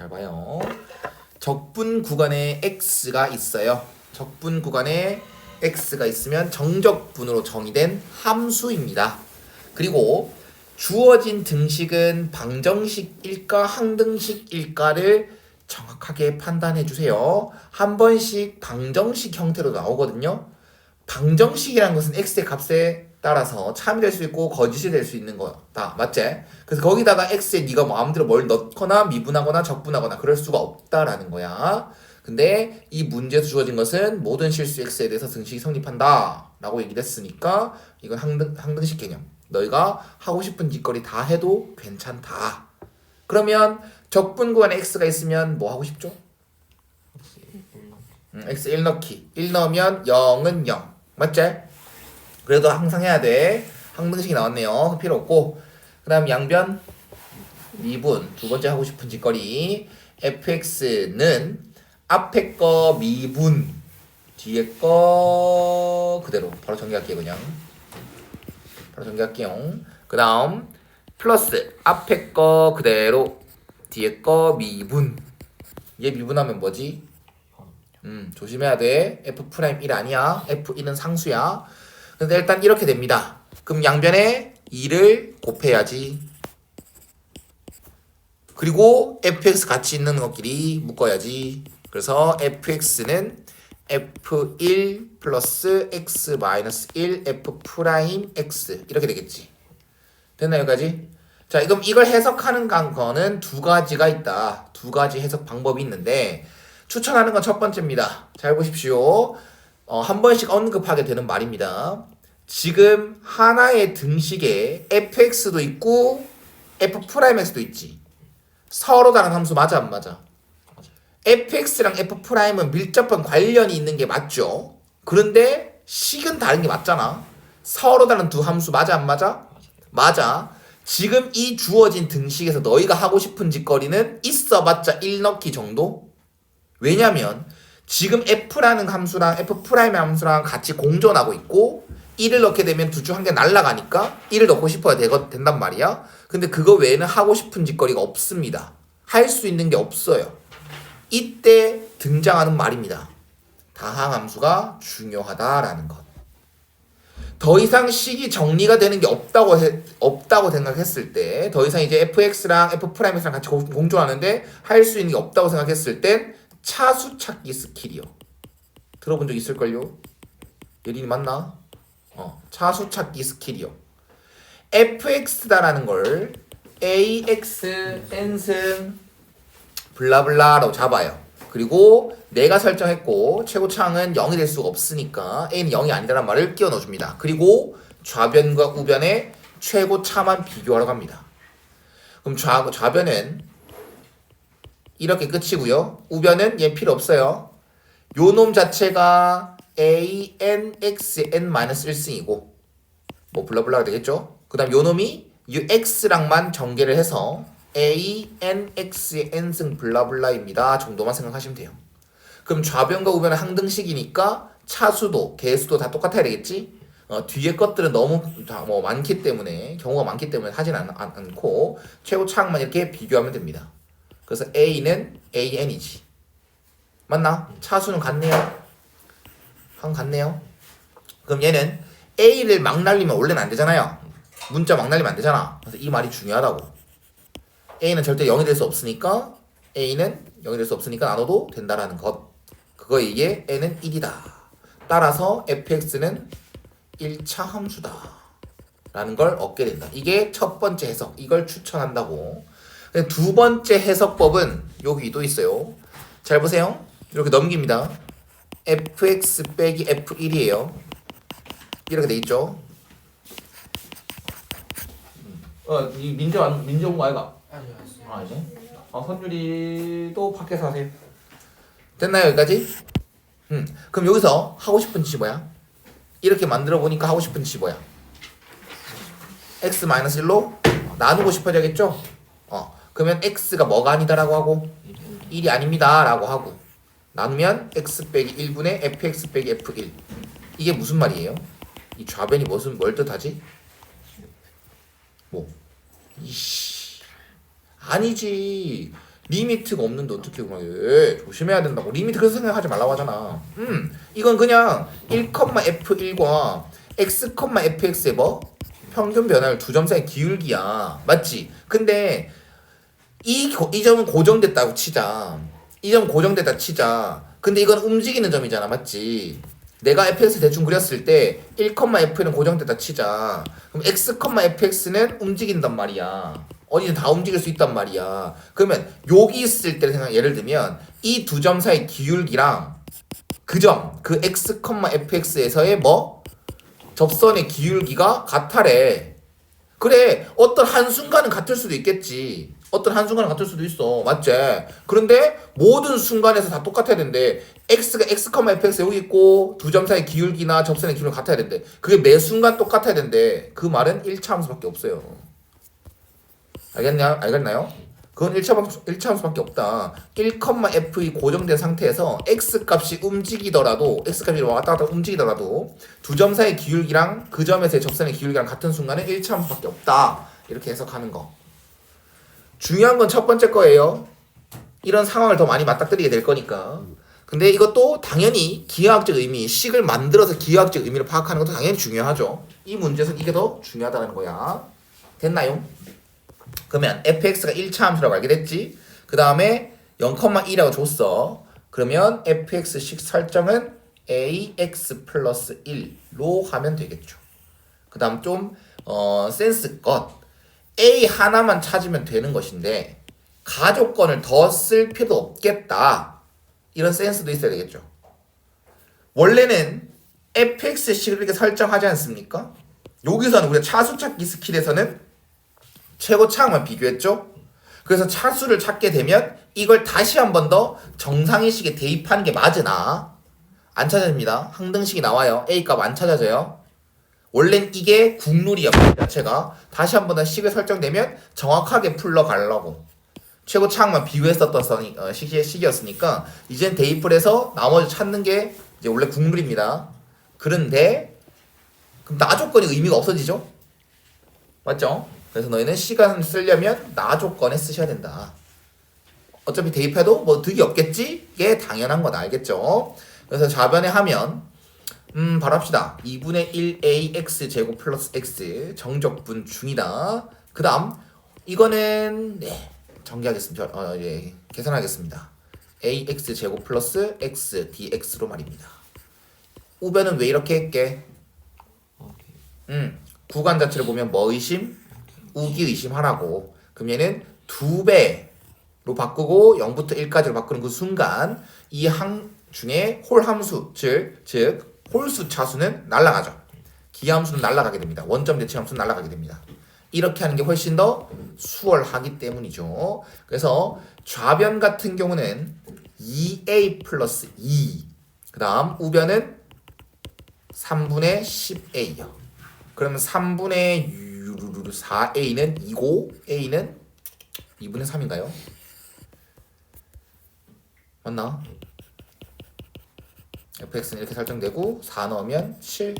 잘 봐요. 적분 구간에 x가 있어요. 적분 구간에 x가 있으면 정적분으로 정의된 함수입니다. 그리고 주어진 등식은 방정식일까 항등식일까를 정확하게 판단해 주세요. 한 번씩 방정식 형태로 나오거든요. 방정식이라는 것은 x의 값에 따라서 참이 될 수 있고 거짓이 될 수 있는 거다. 맞지? 그래서 거기다가 x에 네가 마음대로 뭘 넣거나 미분하거나 적분하거나 그럴 수가 없다라는 거야. 근데 이 문제에서 주어진 것은 모든 실수 x에 대해서 등식이 성립한다 라고 얘기를 했으니까 이건 항등, 항등식 개념. 너희가 하고 싶은 짓거리 다 해도 괜찮다. 그러면 적분 구간에 x가 있으면 뭐 하고 싶죠? 음, x 1 넣기. 1 넣으면 0은 0. 맞지? 그래도 항상 해야 돼. 항등식이 나왔네요. 필요 없고. 그 다음 양변 미분. 두 번째 하고 싶은 짓거리. fx는 앞에 거 미분. 뒤에 거 그대로. 바로 전개할게요, 그냥. 바로 전개할게요. 그 다음 플러스 앞에 거 그대로. 뒤에 거 미분. 얘 미분하면 뭐지? 음, 조심해야 돼. F'1 아니야. F1은 상수야. 근데 일단 이렇게 됩니다. 그럼 양변에 2를 곱해야지. 그리고 fx 같이 있는 것끼리 묶어야지. 그래서 fx는 f1 플러스 x 마이너스 1 f 프라임 x 이렇게 되겠지. 됐나 여기까지? 자, 그럼 이걸 해석하는 거는 두 가지가 있다. 두 가지 해석 방법이 있는데 추천하는 건 첫 번째입니다. 잘 보십시오. 어, 한 번씩 언급하게 되는 말입니다. 지금 하나의 등식에 fx도 있고 f'x도 있지. 서로 다른 함수 맞아 안 맞아? fx랑 f'은 밀접한 관련이 있는 게 맞죠. 그런데 식은 다른 게 맞잖아. 서로 다른 두 함수 맞아 안 맞아? 맞아. 지금 이 주어진 등식에서 너희가 하고 싶은 짓거리는 있어봤자 1 넣기 정도? 왜냐면 지금 f라는 함수랑 f'의 함수랑 같이 공존하고 있고 1을 넣게 되면 둘 중 한 개 날라가니까 1을 넣고 싶어야 되거, 된단 말이야. 근데 그거 외에는 하고 싶은 짓거리가 없습니다. 할 수 있는 게 없어요. 이때 등장하는 말입니다. 다항 함수가 중요하다라는 것. 더 이상 식이 정리가 되는 게 없다고 해, 없다고 생각했을 때, 더 이상 이제 fx랑 f'x랑 같이 공- 공존하는데 할 수 있는 게 없다고 생각했을 땐 차수 찾기 스킬이요. 들어본 적 있을걸요? 예린이 맞나? 어, 차수 찾기 스킬이요. fx다라는 걸 ax n승 블라블라라고 잡아요. 그리고 내가 설정했고 최고차항은 0이 될 수가 없으니까 a는 0이 아니다라는 말을 끼워 넣어줍니다. 그리고 좌변과 우변의 최고차만 비교하러 갑니다. 그럼 좌, 좌변은 이렇게 끝이고요. 우변은 얘 필요 없어요. 요 놈 자체가 a n x n 1승이고 뭐 블라블라가 되겠죠. 그다음 요 놈이 요 x랑만 전개를 해서 a n x n승 블라블라입니다. 정도만 생각하시면 돼요. 그럼 좌변과 우변은 항등식이니까 차수도 개수도 다 똑같아야 되겠지. 어, 뒤에 것들은 너무 다 뭐 많기 때문에 경우가 많기 때문에 하진 않, 않, 않고 최고 차항만 이렇게 비교하면 됩니다. 그래서 a는 an이지. 맞나? 차수는 같네요. 한 같네요. 그럼 얘는 a를 막 날리면 원래는 안 되잖아요. 문자 막 날리면 안 되잖아. 그래서 이 말이 중요하다고. a는 절대 0이 될 수 없으니까 a는 0이 될 수 없으니까 나눠도 된다라는 것. 그거 이게 n은 1이다. 따라서 fx는 1차 함수다. 라는 걸 얻게 된다. 이게 첫 번째 해석. 이걸 추천한다고. 근데 두 번째 해석법은 여기 또 있어요. 잘 보세요. 이렇게 넘깁니다. fx 빼기 f1이에요. 이렇게 돼 있죠. 어, 이 민재 안 민재 온거 아이가? 아, 이제. 어, 선율이도 밖에서 하세요. 됐나요, 여기까지? 음. 그럼 여기서 하고 싶은 짓이 뭐야? 이렇게 만들어 보니까 하고 싶은 짓이 뭐야? x 1로 나누고 싶어져야겠죠? 어. 그러면 x가 뭐가 아니다라고 하고 1이 아닙니다라고 하고 나누면 x 빼기 1분의 fx 빼기 f1 이게 무슨 말이에요? 이 좌변이 무슨 뭘 뜻하지? 뭐? 이씨 아니지 리미트가 없는데 어떻게 그래 조심해야 된다고 리미트 그래서 생각하지 말라고 하잖아 음 이건 그냥 1,f1과 x, fx의 뭐 평균 변화를 두점 사이 기울기야 맞지 근데 이, 고- 이 점은 고정됐다고 치자. 이 점 고정됐다 치자. 근데 이건 움직이는 점이잖아 맞지? 내가 fx 대충 그렸을 때 1,f는 고정됐다 치자. 그럼 x, fx는 움직인단 말이야. 어디든 다 움직일 수 있단 말이야. 그러면 여기 있을 때를 생각 예를 들면 이 두 점 사이 기울기랑 그 점, 그 x, fx에서의 뭐? 접선의 기울기가 같아래. 그래, 어떤 한순간은 같을 수도 있겠지. 어떤 한순간은 같을 수도 있어. 맞지? 그런데 모든 순간에서 다 똑같아야 되는데, x가 x, fx 여기 있고, 두 점 사이 기울기나 접선의 기울기가 같아야 되는데, 그게 매 순간 똑같아야 되는데, 그 말은 1차 함수밖에 없어요. 알겠냐? 알겠나요? 그건 1차 함수, 1차 함수밖에 없다. 1,f이 고정된 상태에서 x 값이 움직이더라도 x 값이 왔다 갔다 움직이더라도 두 점 사이 기울기랑 그 점에서의 접선의 기울기랑 같은 순간에 1차 함수밖에 없다. 이렇게 해석하는 거. 중요한 건 첫 번째 거예요. 이런 상황을 더 많이 맞닥뜨리게 될 거니까. 근데 이것도 당연히 기하학적 의미, 식을 만들어서 기하학적 의미를 파악하는 것도 당연히 중요하죠. 이 문제에서 이게 더 중요하다는 거야. 됐나요? 그러면 fx가 1차 함수라고 알게 됐지. 그 다음에 0,1이라고 줬어. 그러면 fx식 설정은 ax 플러스 1로 하면 되겠죠. 그 다음 좀 어, 센스 것. a 하나만 찾으면 되는 것인데 가족권을 더 쓸 필요도 없겠다. 이런 센스도 있어야 되겠죠. 원래는 fx식을 이렇게 설정하지 않습니까? 여기서는 우리가 차수 찾기 스킬에서는 최고 차항만 비교했죠. 그래서 차수를 찾게 되면 이걸 다시 한 번 더 정상의식에 대입하는 게 맞으나 안 찾아집니다. 항등식이 나와요. A 값 안 찾아져요. 원래는 이게 국룰이야 그 자체가 다시 한 번 더 식을 설정되면 정확하게 풀러가려고 최고 차항만 비교했었던 선이- 어, 시기였으니까 이젠 대입을 해서 나머지 찾는 게 이제 원래 국룰입니다. 그런데 그럼 나 조건이 의미가 없어지죠? 맞죠? 그래서 너희는 시간 쓰려면 나 조건에 쓰셔야 된다. 어차피 대입해도 뭐 득이 없겠지? 이게 당연한 건 알겠죠? 그래서 좌변에 하면 음 바로 합시다. 2분의 1ax 제곱 플러스 x 정적분 중이다. 그 다음 이거는 네 정리하겠습니다. 어, 예, 계산하겠습니다. ax 제곱 플러스 x dx로 말입니다. 우변은 왜 이렇게 했게? 음 구간 자체를 보면 뭐 의심? 우기 의심하라고. 그럼 얘는 두 배로 바꾸고 0부터 1까지로 바꾸는 그 순간 이 항 중에 홀 함수 즉, 즉 홀수 차수는 날아가죠. 기함수는 날아가게 됩니다. 원점 대칭 함수는 날아가게 됩니다. 이렇게 하는 게 훨씬 더 수월하기 때문이죠. 그래서 좌변 같은 경우는 2a 플러스 2. 그 다음 우변은 3분의 10a요. 그러면 3분의 4a는 2고 a는 2분의 3인가요? 맞나? fx는 이렇게 설정되고 4 넣으면 7